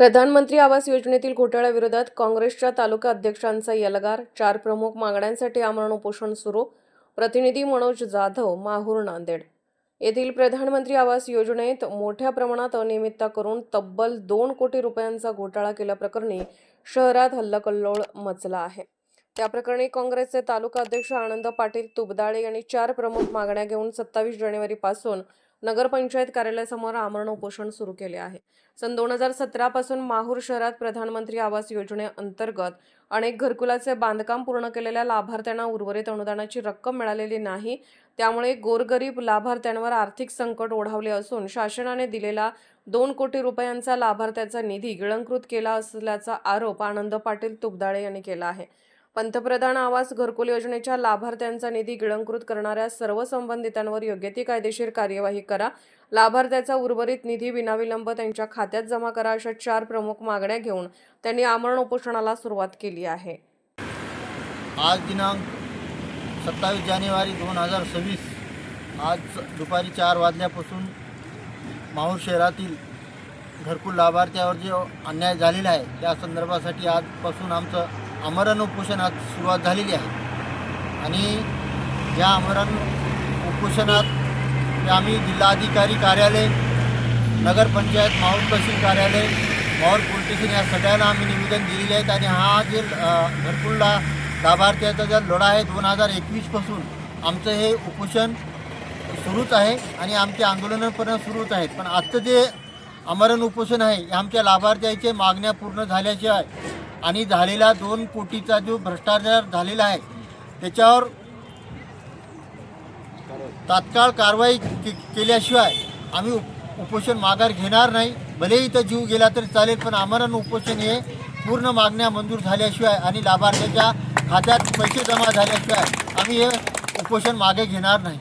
प्रधानमंत्री आवास योजनेतील घोटाळ्याविरोधात काँग्रेसच्या तालुका अध्यक्षांचा यलगार चार प्रमुख मागण्यांसाठी आमरण उपोषण सुरू प्रतिनिधी मनोज जाधव माहूर नांदेड. येथील प्रधानमंत्री आवास योजनेत मोठ्या प्रमाणात अनियमितता करून तब्बल दोन कोटी रुपयांचा घोटाळा केल्याप्रकरणी शहरात हल्लाकल्लोळ मचला आहे. त्या प्रकरणी काँग्रेसचे तालुका अध्यक्ष आनंद पाटील तुबदाळे यांनी चार प्रमुख मागण्या घेऊन सत्तावीस जानेवारीपासून नगरपंचायत कार्यालयासमोर आमरण उपोषण सुरू केले आहे. सन दोन हजार सतरापासून माहूर शहरात प्रधानमंत्री आवास योजनेअंतर्गत अनेक घरकुलाचे बांधकाम पूर्ण केलेल्या लाभार्थ्यांना उर्वरित अनुदानाची रक्कम मिळालेली नाही. त्यामुळे गोरगरीब लाभार्थ्यांवर आर्थिक संकट ओढावले असून शासनाने दिलेला दोन कोटी रुपयांचा लाभार्थ्याचा निधी गिळंकृत केला असल्याचा आरोप आनंद पाटील तुबदाळे यांनी केला आहे. पंतप्रधान आवास घरकुल योजनेच्या लाभार्थ्यांचा निधी गिळंकृत करणाऱ्या सर्व संबंधितांवर योग्य ती कायदेशीर कार्यवाही करा. लाभार्थ्याचा उर्वरित निधी विनाविलंब त्यांच्या खात्यात जमा करा अशा चार प्रमुख मागण्या घेऊन त्यांनी आमरण उपोषणाला सुरुवात केली आहे. आज दिनांक सत्तावीस जानेवारी दोन हजार सव्वीस आज दुपारी चार वाजल्यापासून माहूर शहरातील घरकुल लाभार्थ्यावर जो अन्याय झालेला आहे त्या संदर्भासाठी आजपासून आमचं अमरण उपोषणात सुरुवात झालेली आहे. आणि या अमरण उपोषणात आम्ही जिल्हाधिकारी कार्यालय नगरपंचायत माहूर तहसील कार्यालय माहूर पोलीस या सगळ्यांना आम्ही निवेदन दिलेले आहेत. आणि हा जे अ, घरकुलला लाभार्थ्याचा जो लढा आहे दोन हजार एकवीसपासून आमचं हे उपोषण सुरूच आहे आणि आमचे आंदोलनं पण सुरूच आहेत. पण आजचं जे अमरण उपोषण आहे हे आमच्या लाभार्थ्याचे मागण्या पूर्ण झाल्याशिवाय आणि झालेला दोन कोटीचा जो भ्रष्टाचार झालेला आहे त्याच्यावर तात्काळ कारवाई के केल्याशिवाय आम्ही उप उपोषण माघार घेणार नाही. भले इथं जीव गेला तरी चालेल पण आमरण उपोषण हे पूर्ण मागण्या मंजूर झाल्याशिवाय आणि लाभार्थ्याच्या खात्यात पैसे जमा झाल्याशिवाय आम्ही हे उपोषण मागे घेणार नाही.